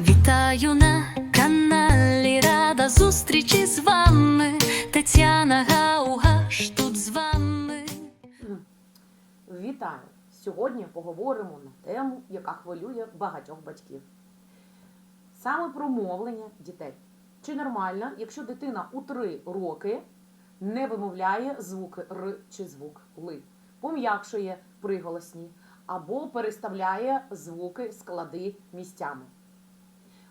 Вітаю на каналі Рада зустрічі з вами. Тетяна Гаугаш тут з вами. Вітаю! Сьогодні поговоримо на тему, яка хвилює багатьох батьків. Саме про мовлення дітей. Чи нормально, якщо дитина у 3 роки не вимовляє звуки Р чи звук Ли, пом'якшує приголосні або переставляє звуки склади місцями?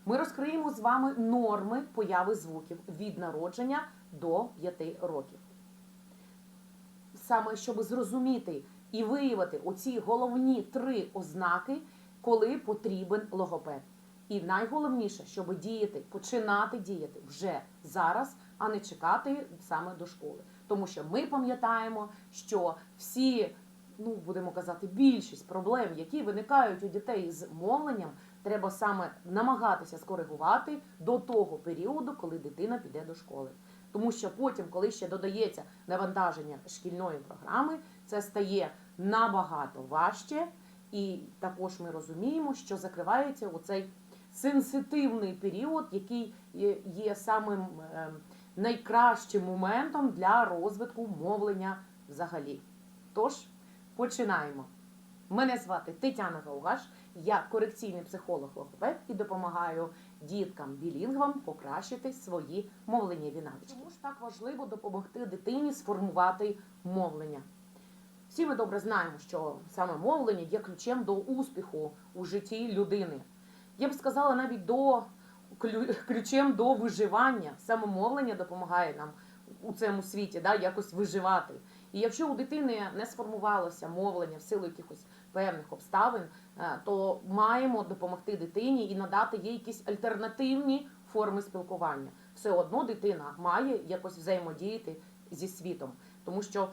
Ми розкриємо з вами норми появи звуків від народження до 5 років саме щоб зрозуміти і виявити оці головні три ознаки, коли потрібен логопед. І найголовніше, щоб діяти, починати діяти вже зараз, а не чекати саме до школи. Тому що ми пам'ятаємо, що всі, ну будемо казати, більшість проблем, які виникають у дітей з мовленням, треба саме намагатися скоригувати до того періоду, коли дитина піде до школи. Тому що потім, коли ще додається навантаження шкільної програми, це стає набагато важче, і також ми розуміємо, що закривається оцей сенситивний період, який є- самим е, найкращим моментом для розвитку мовлення взагалі. Тож починаємо. Мене звати Тетяна Гаугаш, я корекційний психолог логопед і допомагаю діткам білінгвам покращити свої мовленнєві навички. Чому ж так важливо допомогти дитині сформувати мовлення? Всі ми добре знаємо, що саме мовлення є ключем до успіху у житті людини. Я б сказала навіть до ключем до виживання. Саме мовлення допомагає нам у цьому світі да, якось виживати. І якщо у дитини не сформувалося мовлення в силу якихось певних обставин, е, то маємо допомогти дитині і надати їй якісь альтернативні форми спілкування. Все одно дитина має якось взаємодіяти зі світом, тому що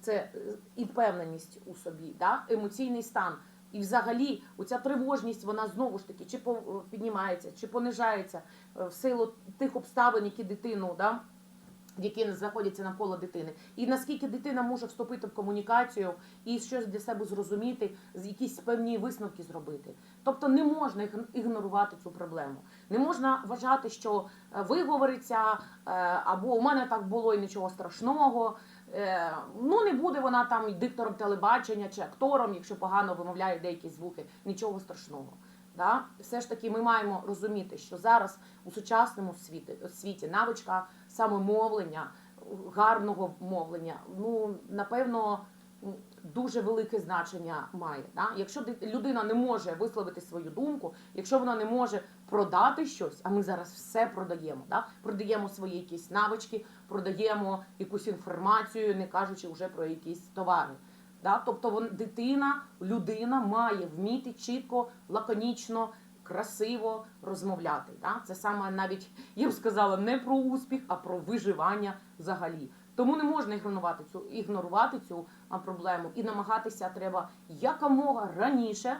це е, і впевненість у собі, да? емоційний стан. І взагалі оця тривожність, вона знову ж таки чи по- піднімається, чи понижається е, в силу тих обставин, які дитину, да? Які знаходяться навколо дитини. І наскільки дитина може вступити в комунікацію і щось для себе зрозуміти, якісь певні висновки зробити. Тобто не можна ігн- ігнорувати цю проблему. Не можна вважати, що е, виговориться, е, або у мене так було і нічого страшного. Е, Ну, не буде вона там диктором телебачення чи актором, якщо погано вимовляє деякі звуки, нічого страшного. Да? Все ж таки, ми маємо розуміти, що зараз у сучасному світі, світі навичка саме мовлення, гарного мовлення, ну напевно. Дуже велике значення має. Да? Якщо людина не може висловити свою думку, якщо вона не може продати щось, а ми зараз все продаємо, да? продаємо свої якісь навички, продаємо якусь інформацію, не кажучи вже про якісь товари. Да? Тобто вон, дитина, людина має вміти чітко, лаконічно, красиво розмовляти. Да? Це саме навіть, я б сказала, не про успіх, а про виживання взагалі. Тому не можна ігнорувати цю, ігнорувати цю проблему і намагатися треба якомога раніше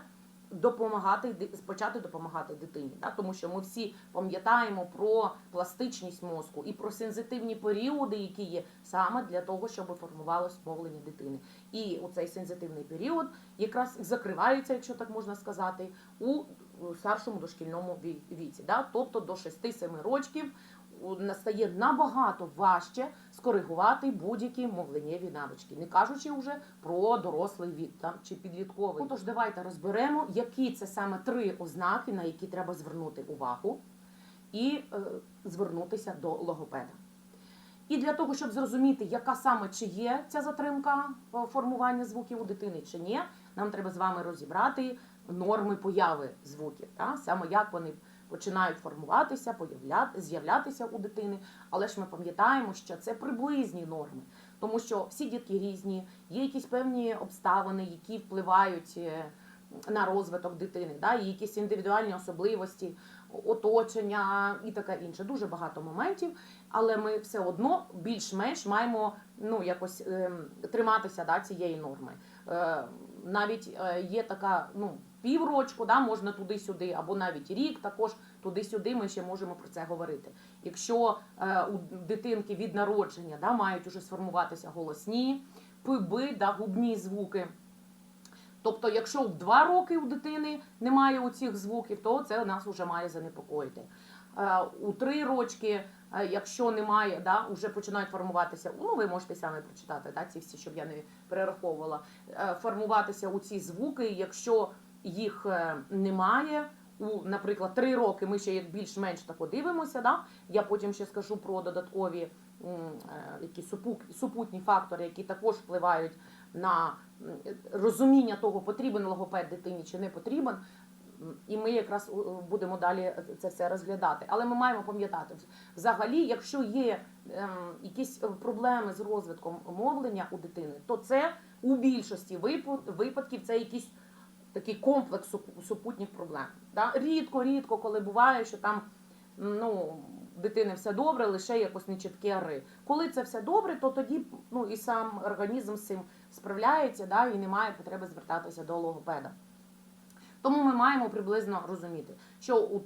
допомагати почати допомагати дитині. Да? Тому що ми всі пам'ятаємо про пластичність мозку і про сензитивні періоди, які є саме для того, щоб формувалось мовлення дитини. І у цей сензитивний період якраз закривається, якщо так можна сказати, у старшому дошкільному ві- віці. Да? Тобто до 6-7 років настає набагато важче скоригувати будь-які мовленнєві навички, не кажучи вже про дорослий вік там чи підлітковий. Ну, Тож давайте розберемо, які це саме три ознаки, на які треба звернути увагу, і е, звернутися до логопеда. І для того, щоб зрозуміти, яка саме чи є ця затримка е, формування звуків у дитини чи ні, нам треба з вами розібрати норми появи звуків, та? саме як вони починають формуватися, з'являтися у дитини. Але ж ми пам'ятаємо, що це приблизні норми, тому що всі дітки різні, є якісь певні обставини, які впливають е, на розвиток дитини, да? і якісь індивідуальні особливості, оточення і таке інше. Дуже багато моментів, але ми все одно більш-менш маємо ну, якось ем, триматися да, цієї норми. Е, навіть е, є така ну, піврочку, да, можна туди-сюди, або навіть рік також туди-сюди ми ще можемо про це говорити. Якщо е, у дитинки від народження да, мають уже сформуватися голосні, пиби, да, губні звуки, Тобто, якщо в 2 роки у дитини немає у цих звуків, то це нас вже має занепокоїти. Е, У 3 рочки, е, якщо немає, да, вже починають формуватися, ну ви можете самі прочитати, да, ці всі, щоб я не перераховувала, формуватися у ці звуки, якщо їх немає. У, наприклад, 3 роки ми ще більш-менш так подивимося. Да? Я потім ще скажу про додаткові е, які супу- супутні фактори, які також впливають на розуміння того, потрібен логопед дитині чи не потрібен. І ми якраз е, будемо далі це все розглядати. Але ми маємо пам'ятати, взагалі, якщо є ем, якісь е, проблеми з розвитком мовлення у дитини, то це у більшості випадків це якісь такий комплекс супутніх проблем. Да? Рідко, рідко, коли буває, що там ну, дитини все добре, лише якось нечітке ри. Коли це все добре, то тоді ну, і сам організм з цим справляється, да? і немає потреби звертатися до логопеда. Тому ми маємо приблизно розуміти, що у,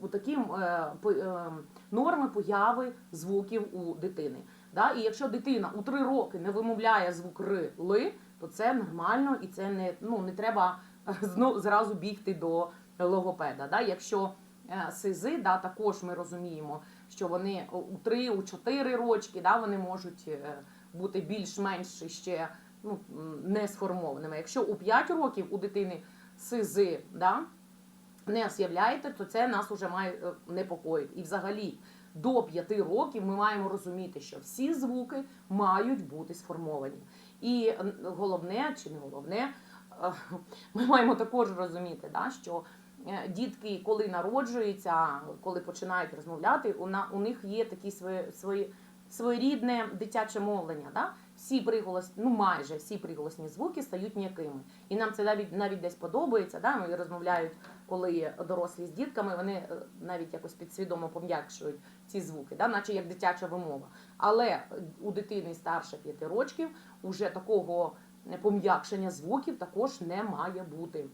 у такі е, е, норми появи звуків у дитини. Да? І якщо дитина у 3 роки не вимовляє звук ри ли, то це нормально і це не, ну, не треба знов зразу бігти до логопеда. Да? Якщо е, сизи, да, також ми розуміємо, що вони у 3, у 4 рочки да, вони можуть е, бути більш-менш ще ну, не сформованими. Якщо у 5 років у дитини сизи да, не з'являєте, то це нас вже має е, непокоїти. І взагалі до 5 років ми маємо розуміти, що всі звуки мають бути сформовані. І головне, чи не головне, е, ми маємо також розуміти, да, що е, дітки, коли народжуються, коли починають розмовляти, у, них є такі свої, свої, своєрідне дитяче мовлення. Да? Всі приголосні, ну майже всі приголосні звуки стають м'якими. І нам це навіть навіть десь подобається. Да? Ми розмовляють, коли дорослі з дітками, вони е, навіть якось підсвідомо пом'якшують ці звуки, да? наче як дитяча вимова. Але у дитини старше 5 років уже такого пом'якшення звуків також не має бути.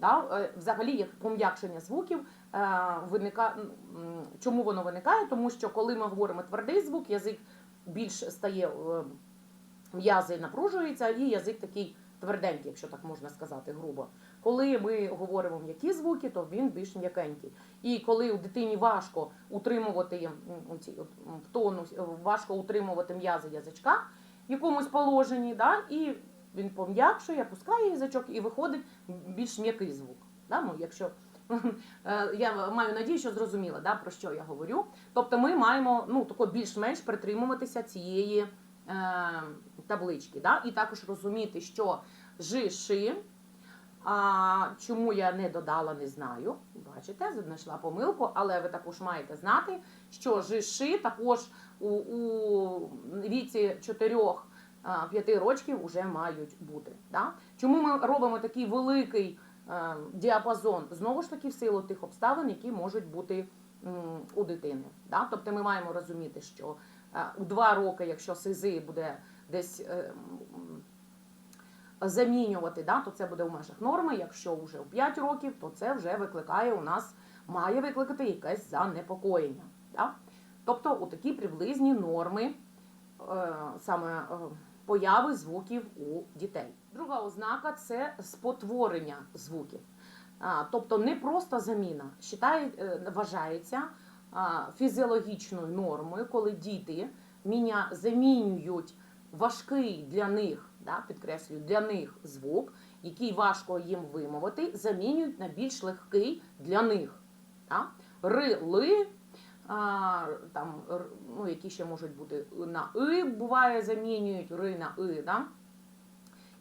Да? Е, Взагалі, як пом'якшення звуків е, виника... чому воно виникає? Тому що коли ми говоримо твердий звук, язик більш стає е, м'язи напружуються, і язик такий тверденький, якщо так можна сказати, грубо. Коли ми говоримо м'які звуки, то він більш м'якенький. І коли у дитині важко утримувати в тонус, е, важко утримувати м'язи язичка в якомусь положенні, да, і він пом'якшує, пускає язичок і виходить більш м'який звук. Да? Ну, якщо е, я маю надію, що зрозуміла, да, про що я говорю. Тобто ми маємо ну, тако більш-менш притримуватися цієї таблички. Да? І також розуміти, що жи, а чому я не додала, не знаю. Бачите, знайшла помилку, але ви також маєте знати, що жиши також у, у віці 4-5 років вже мають бути. Да? Чому ми робимо такий великий е, діапазон? Знову ж таки, в силу тих обставин, які можуть бути у дитини. Да? Тобто ми маємо розуміти, що е, у 2 роки, якщо сизи буде десь. е, замінювати, да, то це буде в межах норми. Якщо вже у 5 років, то це вже викликає у нас, має викликати якесь занепокоєння. Да? Тобто у такі приблизні норми е, саме е, появи звуків у дітей. Друга ознака це спотворення звуків. Тобто не просто заміна. Вважається фізіологічною нормою, коли діти міня, замінюють важкий для них, да, підкреслюю, для них звук, який важко їм вимовити, замінюють на більш легкий для них. Да? Ри, ли, а, там, ну, які ще можуть бути на и, буває, замінюють ри на и. Да?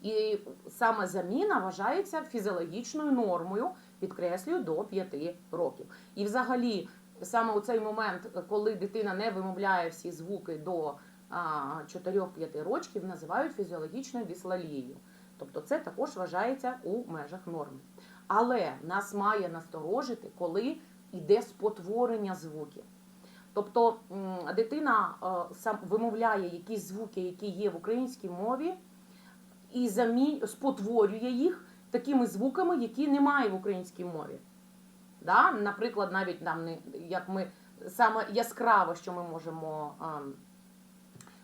І саме заміна вважається фізіологічною нормою, підкреслюю, до 5 років. І взагалі, саме у цей момент, коли дитина не вимовляє всі звуки до 4-5 років, називають фізіологічною дислалією. Тобто це також вважається у межах норми. Але нас має насторожити, коли йде спотворення звуків. Тобто дитина е, сам вимовляє якісь звуки, які є в українській мові, і спотворює їх такими звуками, які немає в українській мові. Да? Наприклад, навіть не як ми саме яскраве, що ми можемо ем,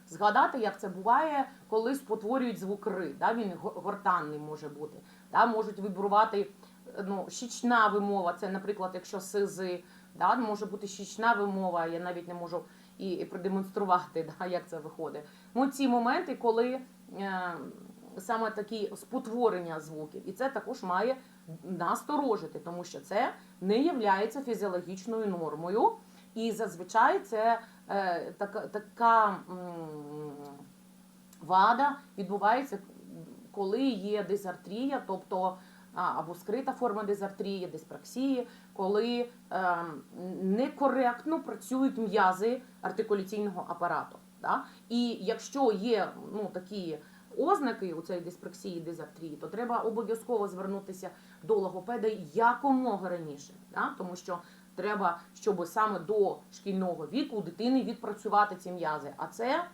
згадати, як це буває, коли спотворюють звук ри. Да? Він гортанний може бути. Да? Можуть вибрувати ну, щічна вимова, це, наприклад, якщо сизи, да? може бути щічна вимова, я навіть не можу і продемонструвати, да? як це виходить. Ну, ці моменти, коли е, саме такі спотворення звуків, і це також має насторожити, тому що це не є фізіологічною нормою. І зазвичай це е, така, така м, вада відбувається, коли є дизартрія, тобто або скрита форма дизартрії, диспраксії, коли е, некоректно працюють м'язи артикуляційного апарату. Да? І якщо є ну, такі ознаки у цієї диспраксії, дизартрії, то треба обов'язково звернутися до логопеда якомога раніше, да? тому що треба, щоб саме до шкільного віку у дитини відпрацювати ці м'язи. А це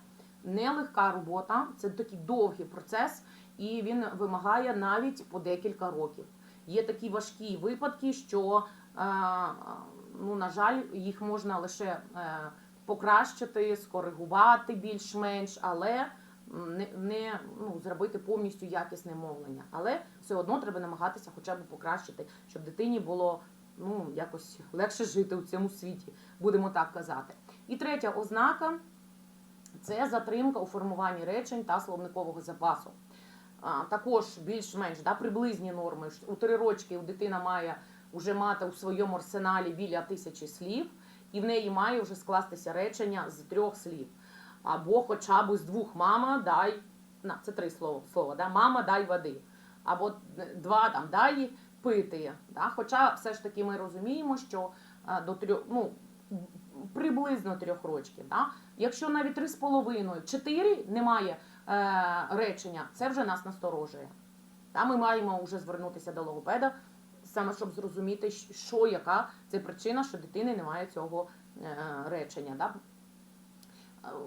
нелегка робота, це такий довгий процес, і він вимагає навіть по декілька років. Є такі важкі випадки, що, е, ну, на жаль, їх можна лише е, покращити, скоригувати більш-менш, але не, не ну, зробити повністю якісне мовлення. Але все одно треба намагатися хоча б покращити, щоб дитині було ну, якось легше жити у цьому світі, будемо так казати. І третя ознака це затримка у формуванні речень та словникового запасу. А, також більш-менш да, приблизні норми. У три рочки дитина має вже мати у своєму арсеналі біля тисячі слів, і в неї має вже скластися речення з трьох слів. Або хоча б з двох мама дай на це три слова, слова да, мама дай води. Або два там дай пити. Да? Хоча все ж таки ми розуміємо, що а, до трьох, ну, приблизно трьох рочків. Да? Якщо навіть три з половиною, чотири немає е, речення, це вже нас насторожує. Та ми маємо вже звернутися до логопеда, саме щоб зрозуміти, що яка це причина, що дитини немає цього е, речення. Да?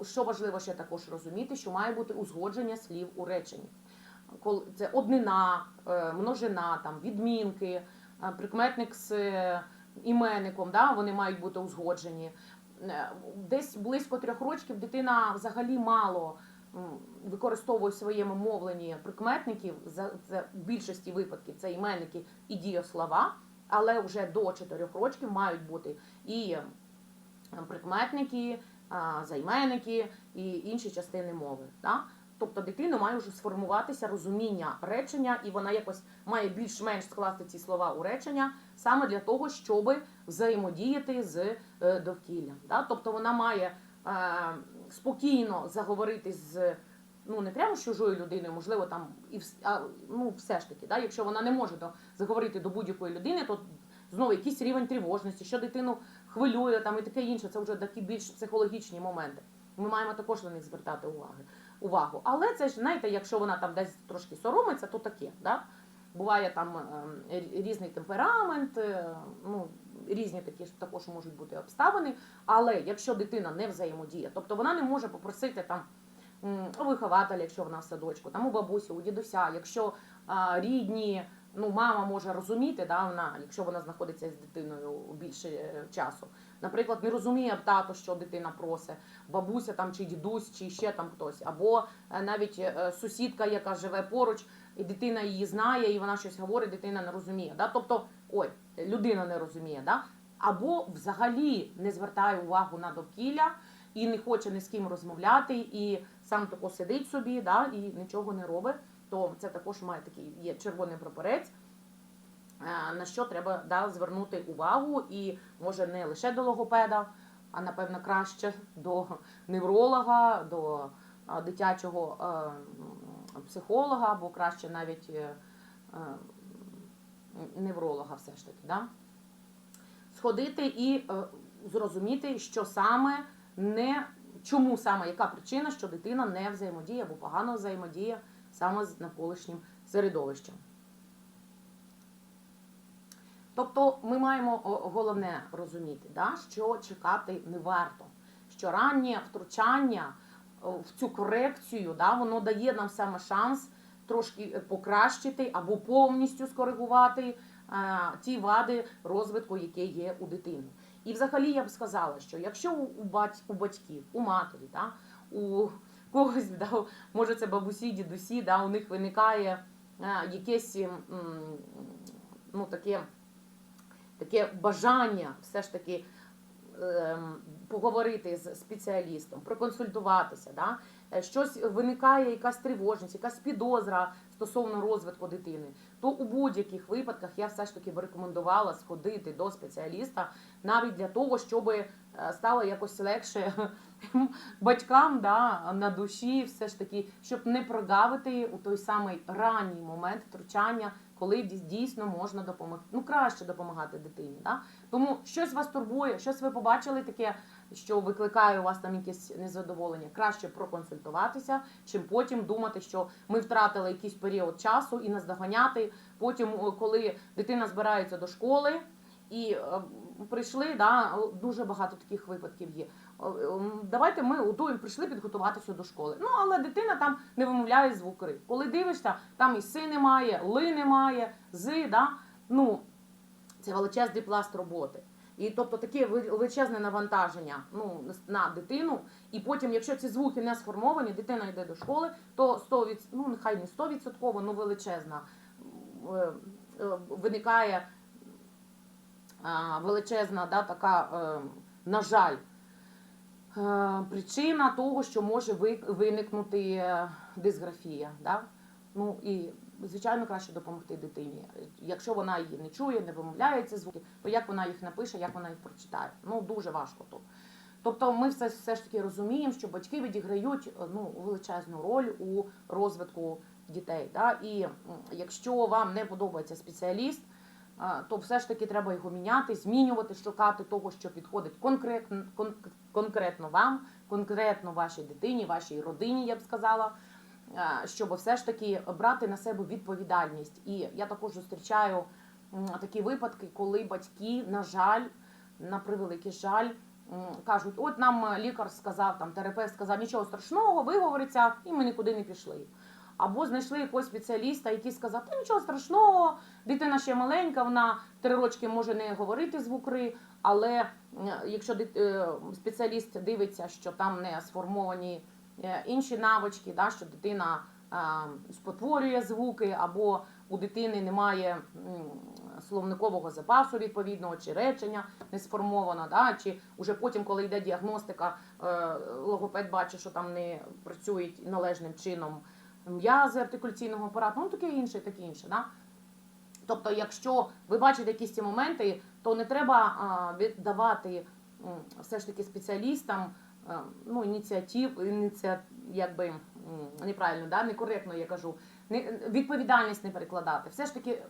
Що важливо ще також розуміти, що має бути узгодження слів у реченні. Це однина, е, множина, там, відмінки, е, прикметник з е, іменником, да, вони мають бути узгоджені. Десь близько трьох років дитина взагалі мало використовує в своєму мовленні прикметників. Це в більшості випадків це іменники і дієслова, але вже до чотирьох років мають бути і е, прикметники, займенники і інші частини мови. Да? Тобто дитина має вже сформуватися розуміння речення, і вона якось має більш-менш скласти ці слова у речення саме для того, щоб взаємодіяти з е, довкіллям. Да? Тобто вона має е, спокійно заговорити з ну не прямо з чужою людиною, можливо, там і вс- а, ну, все ж таки, да? якщо вона не може до, заговорити до будь-якої людини, то знову якийсь рівень тривожності, що дитину хвилює там і таке інше. Це вже такі більш психологічні моменти. Ми маємо також на них звертати уваги, увагу. Але це ж знаєте, якщо вона там десь трошки соромиться, то таке. Да? Буває там е, різний темперамент, е, ну, різні такі ж також можуть бути обставини. Але якщо дитина не взаємодіє, тобто вона не може попросити там вихователя, якщо вона в садочку, там у бабусі, у дідуся, якщо рідні, ну мама може розуміти, да, вона, якщо вона знаходиться з дитиною більше е, часу. Наприклад, не розуміє тато, що дитина просить, бабуся там чи дідусь, чи ще там хтось, або е, навіть е, сусідка, яка живе поруч, і дитина її знає, і вона щось говорить, дитина не розуміє. Да? Тобто, ой, людина не розуміє, да? або взагалі не звертає увагу на довкілля і не хоче ні з ким розмовляти, і сам тако сидить собі, да? і нічого не робить, то це також має такий є червоний прапорець. е, На що треба да, звернути увагу, і може не лише до логопеда, а напевно краще до невролога, до дитячого е, психолога, або краще навіть е, невролога, все ж таки. Да? Сходити і зрозуміти, що саме не чому саме яка причина, що дитина не взаємодіє або погано взаємодіє саме з навколишнім середовищем. Тобто ми маємо головне розуміти, да, що чекати не варто, що раннє втручання в цю корекцію, да, воно дає нам саме шанс трошки покращити або повністю скоригувати е, ті вади розвитку, які є у дитини. І взагалі я б сказала, що якщо у, бать, у батьків, у матері, да, у когось, да, може це бабусі, дідусі, да, у них виникає а, якесь ну, таке, таке бажання все ж таки ем, поговорити з спеціалістом, проконсультуватися. Да? Е, Щось виникає, якась тривожність, якась підозра стосовно розвитку дитини, то у будь-яких випадках я все ж таки б рекомендувала сходити до спеціаліста навіть для того, щоб стало якось легше батькам да, на душі, все ж таки, щоб не прогавити у той самий ранній момент втручання, коли дійсно можна допомогти. Ну, краще допомагати дитині. Да? Тому щось вас турбує, щось ви побачили таке, що викликає у вас там якесь незадоволення. Краще проконсультуватися, чим потім думати, що ми втратили якийсь період часу і наздоганяти. Потім, коли дитина збирається до школи. І е, прийшли, да, дуже багато таких випадків є. Е, Давайте ми готуємо, прийшли підготуватися до школи. Ну, але дитина там не вимовляє звук «ри». Коли дивишся, там і си немає, ли немає, зи, да? ну, це величезний пласт роботи. І тобто таке величезне навантаження ну, на дитину. І потім, якщо ці звуки не сформовані, дитина йде до школи, то 100%, ну нехай не 100%, ну величезна е, е, виникає величезна да, така, е, на жаль, причина того, що може виникнути дисграфія. Да? Ну і звичайно краще допомогти дитині. Якщо вона її не чує, не вимовляє ці звуки, то як вона їх напише, як вона їх прочитає? Ну дуже важко то. Тобто ми все, все ж таки розуміємо, що батьки відіграють ну, величезну роль у розвитку дітей. Да? І якщо вам не подобається спеціаліст, то все ж таки треба його міняти, змінювати, шукати того, що підходить конкретно, конкретно вам, конкретно вашій дитині, вашій родині, я б сказала, щоб все ж таки брати на себе відповідальність. І я також зустрічаю такі випадки, коли батьки, на жаль, на превеликий жаль, кажуть: от нам е, лікар сказав, там терапевт сказав, нічого страшного, виговориться, і ми нікуди не пішли. Або знайшли якогось спеціаліста, який сказав, та нічого страшного, дитина ще маленька, вона три рочки може не говорити звукри, але е, якщо е, спеціаліст дивиться, що там не сформовані е, інші навички, да, що дитина е, спотворює звуки, або у дитини немає словникового запасу відповідного, чи речення не сформовано, да, чи уже потім, коли йде діагностика, е, логопед бачить, що там не працюють належним чином м'язи артикуляційного апарату, ну таке інше, таке інше. Да? Тобто, якщо ви бачите якісь ці моменти, то не треба віддавати все ж таки спеціалістам ну, ініціатив, ініціа, якби неправильно, да? некоректно я кажу, відповідальність не перекладати. Все ж таки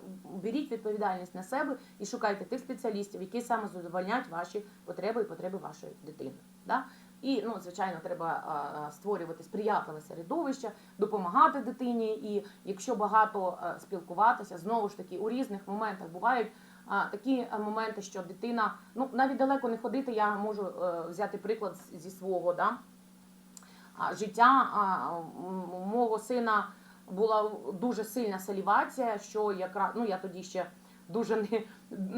беріть відповідальність на себе і шукайте тих спеціалістів, які саме задовольнять ваші потреби і потреби вашої дитини. Да? І, ну, звичайно, треба створювати сприятливе середовище, допомагати дитині. І якщо багато спілкуватися, знову ж таки, у різних моментах бувають такі моменти, що дитина, ну навіть далеко не ходити, я можу е, взяти приклад зі свого да, життя. Мого сина була дуже сильна салівація, що якраз ну я тоді ще дуже не,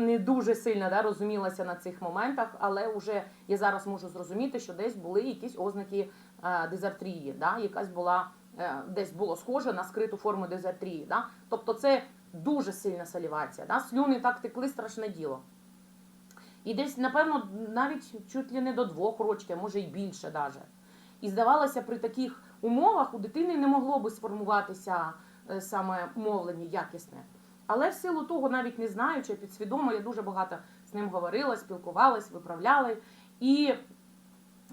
не дуже сильно да, розумілася на цих моментах, але вже я зараз можу зрозуміти, що десь були якісь ознаки е, дизартрії, да, якась була е, десь було схоже на скриту форму дизартрії. Да? Тобто це дуже сильна салівація. Да? Слюни так текли страшне діло. І десь, напевно, навіть чуть ли не до двох років, а може й більше даже. І здавалося, при таких умовах у дитини не могло би сформуватися е, саме мовлення якісне. Але в силу того, навіть не знаючи, підсвідомо, я дуже багато з ним говорила, спілкувалась, виправляли. І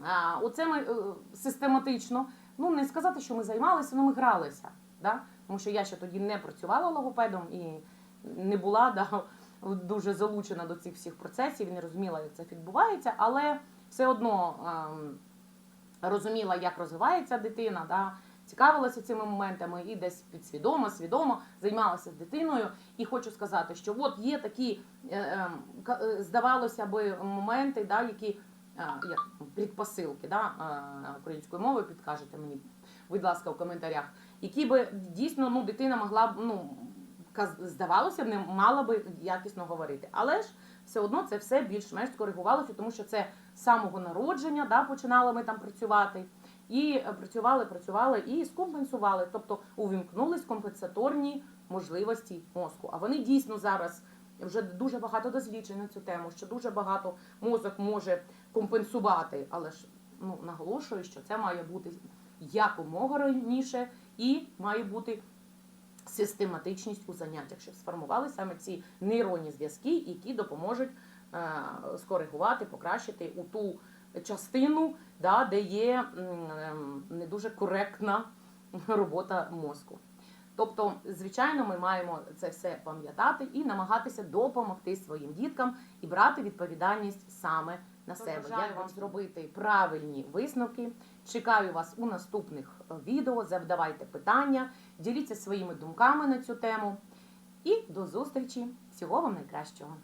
а, оце ми е, систематично, ну не сказати, що ми займалися, але ми гралися. Да? Тому що я ще тоді не працювала логопедом і не була да, дуже залучена до цих всіх процесів не розуміла, як це відбувається, але все одно ем, розуміла, як розвивається дитина, да, цікавилася цими моментами і десь підсвідомо, свідомо займалася з дитиною. І хочу сказати, що от є такі, е, ем, е, здавалося би, моменти, да, які а, як предпосилки да, е, українською мовою, підкажете мені, будь ласка, в коментарях, які би дійсно ну, дитина могла б, ну, здавалося б, не мала би якісно говорити. Але ж все одно це все більш-менш скоригувалося, тому що це з самого народження да, починали ми там працювати. і працювали, працювали і скомпенсували, тобто увімкнулись компенсаторні можливості мозку. А вони дійсно зараз вже дуже багато досліджень на цю тему, що дуже багато мозок може компенсувати, але ж ну наголошую, що це має бути якомога раніше і має бути систематичність у заняттях, щоб сформували саме ці нейронні зв'язки, які допоможуть е, скоригувати, покращити у ту частину, да, де є ем, не дуже коректна робота мозку. Тобто, звичайно, ми маємо це все пам'ятати і намагатися допомогти своїм діткам і брати відповідальність саме на себе. Як вам зробити правильні висновки? Чекаю вас у наступних е, відео. Завдавайте питання, діліться своїми думками на цю тему. І до зустрічі! Всього вам найкращого!